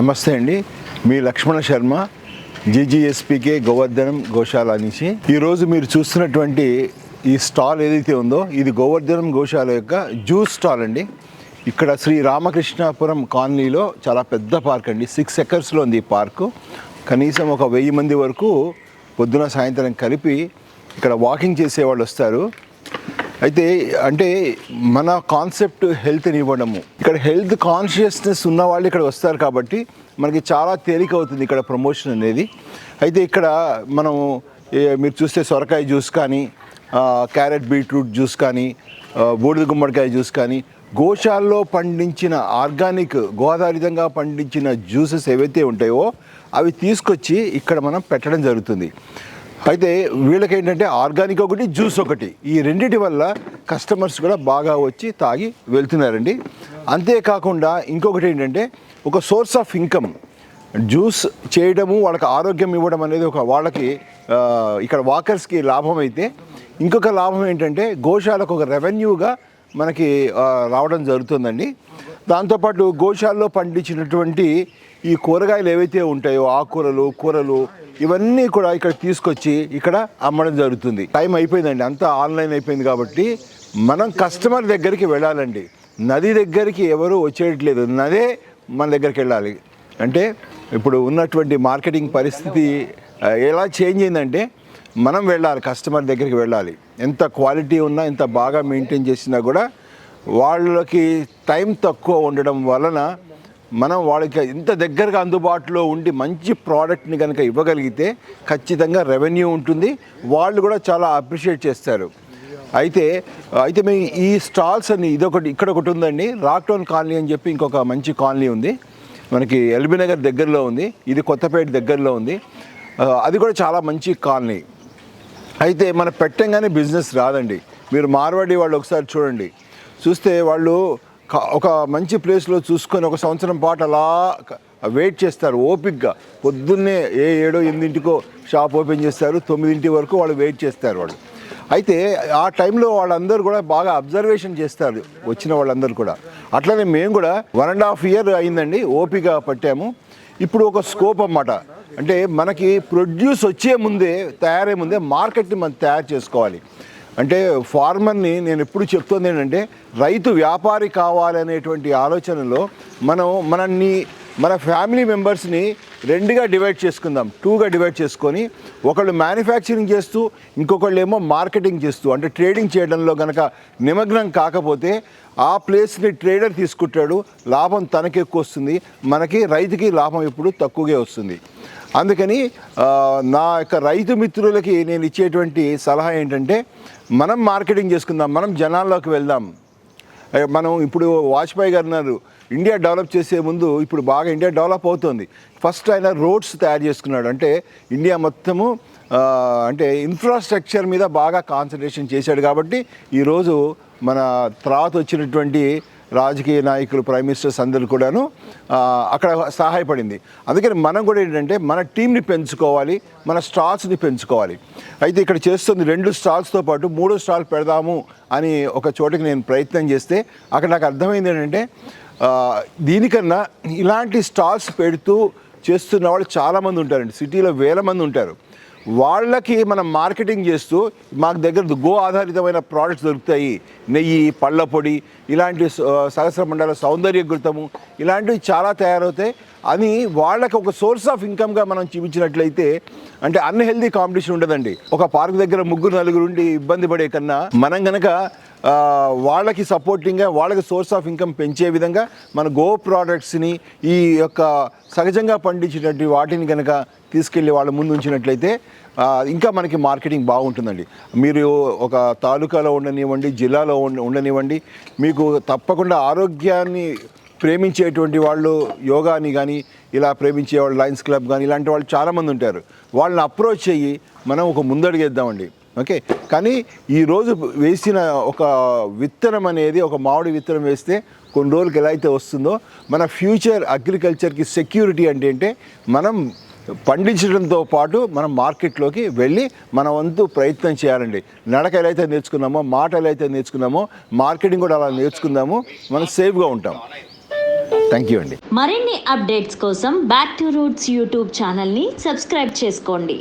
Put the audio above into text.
నమస్తే అండి. మీ లక్ష్మణ శర్మ జీజీఎస్పీకే గోవర్ధనం గోశాల నుంచి ఈరోజు మీరు చూస్తున్నటువంటి ఈ స్టాల్ ఏదైతే ఉందో ఇది గోవర్ధనం గోశాల యొక్క జ్యూస్ స్టాల్ అండి. ఇక్కడ శ్రీ రామకృష్ణాపురం కాలనీలో చాలా పెద్ద పార్క్ అండి. సిక్స్ ఎకర్స్లో ఉంది ఈ పార్కు. కనీసం ఒక వెయ్యి మంది వరకు పొద్దున సాయంత్రం కలిపి ఇక్కడ వాకింగ్ చేసే వాళ్ళు వస్తారు. అయితే అంటే మన కాన్సెప్ట్ హెల్త్ని ఇవ్వడము. ఇక్కడ హెల్త్ కాన్షియస్నెస్ ఉన్న వాళ్ళు ఇక్కడ వస్తారు కాబట్టి మనకి చాలా తేలిక అవుతుంది ఇక్కడ ప్రమోషన్ అనేది. అయితే ఇక్కడ మనం మీరు చూస్తే సొరకాయ జ్యూస్ కానీ క్యారెట్ బీట్రూట్ జ్యూస్ కానీ బూడిద గుమ్మడికాయ జ్యూస్ కానీ గోశాల్లో పండించిన ఆర్గానిక్ గోదావరితంగా పండించిన జ్యూసెస్ ఏవైతే ఉంటాయో అవి తీసుకొచ్చి ఇక్కడ మనం పెట్టడం జరుగుతుంది. అయితే వీళ్ళకి ఏంటంటే ఆర్గానిక్ ఒకటి జ్యూస్ ఒకటి. ఈ రెండింటి వల్ల కస్టమర్స్ కూడా బాగా వచ్చి తాగి వెళ్తున్నారండి. అంతేకాకుండా ఇంకొకటి ఏంటంటే ఒక సోర్స్ ఆఫ్ ఇన్కమ్. జ్యూస్ చేయడము వాళ్ళకి ఆరోగ్యం ఇవ్వడం అనేది ఒక వాళ్ళకి ఇక్కడ వాకర్స్కి లాభం అయితే ఇంకొక లాభం ఏంటంటే గోశాలకు ఒక రెవెన్యూగా మనకి రావడం జరుగుతుందండి. దాంతోపాటు గోశాలలో పండించినటువంటి ఈ కూరగాయలు ఏవైతే ఉంటాయో ఆకుకూరలు కూరలు ఇవన్నీ కూడా ఇక్కడ తీసుకొచ్చి ఇక్కడ అమ్మడం జరుగుతుంది. టైం అయిపోయిందండి. అంతా ఆన్లైన్ అయిపోయింది కాబట్టి మనం కస్టమర్ దగ్గరికి వెళ్ళాలండి. నది దగ్గరికి ఎవరు వచ్చేయట్లేదు. నదే మన దగ్గరికి వెళ్ళాలి. అంటే ఇప్పుడు ఉన్నటువంటి మార్కెటింగ్ పరిస్థితి ఎలా చేంజ్ అయిందంటే మనం వెళ్ళాలి కస్టమర్ దగ్గరికి వెళ్ళాలి. ఎంత క్వాలిటీ ఉన్నా ఎంత బాగా మెయింటైన్ చేసినా కూడా వాళ్ళకి టైం తక్కువ ఉండడం వలన మనం వాళ్ళకి ఇంత దగ్గరగా అందుబాటులో ఉండి మంచి ప్రోడక్ట్ని కనుక ఇవ్వగలిగితే ఖచ్చితంగా రెవెన్యూ ఉంటుంది. వాళ్ళు కూడా చాలా అప్రిషియేట్ చేస్తారు. అయితే అయితే మీ ఈ స్టాల్స్ అని ఇదొకటి ఇక్కడ ఒకటి ఉందండి. రాక్టౌన్ కాలనీ అని చెప్పి ఇంకొక మంచి కాలనీ ఉంది. మనకి ఎల్బీ నగర్ దగ్గరలో ఉంది. ఇది కొత్తపేట దగ్గరలో ఉంది. అది కూడా చాలా మంచి కాలనీ. అయితే మన పెట్టంగానే బిజినెస్ రాదండి. మీరు మార్వాడి వాళ్ళు ఒకసారి చూడండి. చూస్తే వాళ్ళు ఒక మంచి ప్లేస్లో చూసుకొని ఒక సంవత్సరం పాటు అలా వెయిట్ చేస్తారు ఓపిక్గా పొద్దున్నే ఏ ఏడో ఎనిమిదింటికో షాప్ ఓపెన్ చేస్తారు తొమ్మిదింటి వరకు వాళ్ళు వెయిట్ చేస్తారు వాళ్ళు. అయితే ఆ టైంలో వాళ్ళందరూ కూడా బాగా అబ్జర్వేషన్ చేస్తారు వచ్చిన వాళ్ళందరూ కూడా. అట్లనే మేము కూడా వన్ అండ్ హాఫ్ ఇయర్ అయిందండి ఓపిక పట్టాము. ఇప్పుడు ఒక స్కోప్ అన్నమాట. అంటే మనకి ప్రొడ్యూస్ వచ్చే ముందే తయారయ్యే ముందే మార్కెట్ని మనం తయారు చేసుకోవాలి. అంటే ఫార్మర్ని నేను ఎప్పుడు చెప్తుంది ఏంటంటే రైతు వ్యాపారి కావాలనేటువంటి ఆలోచనలో మనం మనల్ని మన ఫ్యామిలీ మెంబర్స్ని రెండుగా డివైడ్ చేసుకుందాం. టూగా డివైడ్ చేసుకొని ఒకళ్ళు మ్యానుఫ్యాక్చరింగ్ చేస్తూ ఇంకొకళ్ళు ఏమో మార్కెటింగ్ చేస్తూ అంటే ట్రేడింగ్ చేయడంలో కనుక నిమగ్నం కాకపోతే ఆ ప్లేస్ని ట్రేడర్ తీసుకుంటాడు లాభం తనకి ఎక్కువ వస్తుంది మనకి రైతుకి లాభం ఎప్పుడు తక్కువగా వస్తుంది. అందుకని నా యొక్క రైతు మిత్రులకి నేను ఇచ్చేటువంటి సలహా ఏంటంటే మనం మార్కెటింగ్ చేసుకుందాం మనం జనాల్లోకి వెళ్దాం. మనం ఇప్పుడు వాజ్పేయి గారు ఉన్నారు ఇండియా డెవలప్ చేసే ముందు ఇప్పుడు బాగా ఇండియా డెవలప్ అవుతుంది. ఫస్ట్ ఆయన రోడ్స్ తయారు చేసుకున్నాడు అంటే ఇండియా మొత్తము అంటే ఇన్ఫ్రాస్ట్రక్చర్ మీద బాగా కాన్సన్ట్రేషన్ చేశాడు కాబట్టి ఈరోజు మన తర్వాత వచ్చినటువంటి రాజకీయ నాయకులు ప్రైమ్ మినిస్టర్స్ అందరూ కూడాను అక్కడ సహాయపడింది. అందుకని మనం కూడా ఏంటంటే మన టీంని పెంచుకోవాలి మన స్టాల్స్ని పెంచుకోవాలి. అయితే ఇక్కడ చేస్తుంది రెండు స్టాల్స్తో పాటు మూడో స్టాల్ పెడదాము అని ఒక చోటకి నేను ప్రయత్నం చేస్తే అక్కడ నాకు అర్థమైంది ఏంటంటే దీనికన్నా ఇలాంటి స్టాల్స్ పెడుతూ చేస్తున్న వాళ్ళు చాలామంది ఉంటారండి. సిటీలో వేల మంది ఉంటారు. వాళ్ళకి మనం మార్కెటింగ్ చేస్తూ మాకు దగ్గర గో ఆధారితమైన ప్రోడక్ట్స్ దొరుకుతాయి. నెయ్యి పళ్ళ పొడి ఇలాంటి సహస్ర మండల సౌందర్య గుర్తము ఇలాంటివి చాలా తయారవుతాయి. అని వాళ్ళకి ఒక సోర్స్ ఆఫ్ ఇన్కమ్గా మనం చూపించినట్లయితే అంటే అన్హెల్దీ కాంపిటీషన్ ఉండదండి. ఒక పార్క్ దగ్గర ముగ్గురు నలుగురు ఉండి ఇబ్బంది పడే కన్నా మనం గనక వాళ్ళకి సపోర్టింగ్గా వాళ్ళకి సోర్స్ ఆఫ్ ఇన్కమ్ పెంచే విధంగా మన గో ప్రోడక్ట్స్ని ఈ యొక్క సహజంగా పండించినటువంటి వాటిని కనుక తీసుకెళ్ళి వాళ్ళ ముందు ఉంచినట్లయితే ఇంకా మనకి మార్కెటింగ్ బాగుంటుందండి. మీరు ఒక తాలూకాలో ఉండనివ్వండి జిల్లాలో ఉండ- ఉండనివ్వండి మీకు తప్పకుండా ఆరోగ్యాన్ని ప్రేమించేటువంటి వాళ్ళు యోగాని కానీ ఇలా ప్రేమించే వాళ్ళు లయన్స్ క్లబ్ కానీ ఇలాంటి వాళ్ళు చాలామంది ఉంటారు. వాళ్ళని అప్రోచ్ అయ్యి మనం ఒక ముందడుగేద్దామండి ఓకే? కానీ ఈరోజు వేసిన ఒక విత్తనం అనేది ఒక మామిడి విత్తనం వేస్తే కొన్ని రోజులకి ఎలా అయితే వస్తుందో మన ఫ్యూచర్ అగ్రికల్చర్కి సెక్యూరిటీ అంటే ఏంటే మనం పండించడంతో పాటు మనం మార్కెట్లోకి వెళ్ళి మన వంతు ప్రయత్నం చేయాలండి. నడక ఎలా అయితే నేర్చుకున్నామో మాట ఎలా అయితే నేర్చుకున్నామో మార్కెటింగ్ కూడా అలా నేర్చుకుందాము మనం సేఫ్గా ఉంటాం. థ్యాంక్ యూ అండి. మరిన్ని అప్డేట్స్ కోసం బ్యాక్ టు రూట్స్ యూట్యూబ్ ఛానల్ని సబ్స్క్రైబ్ చేసుకోండి.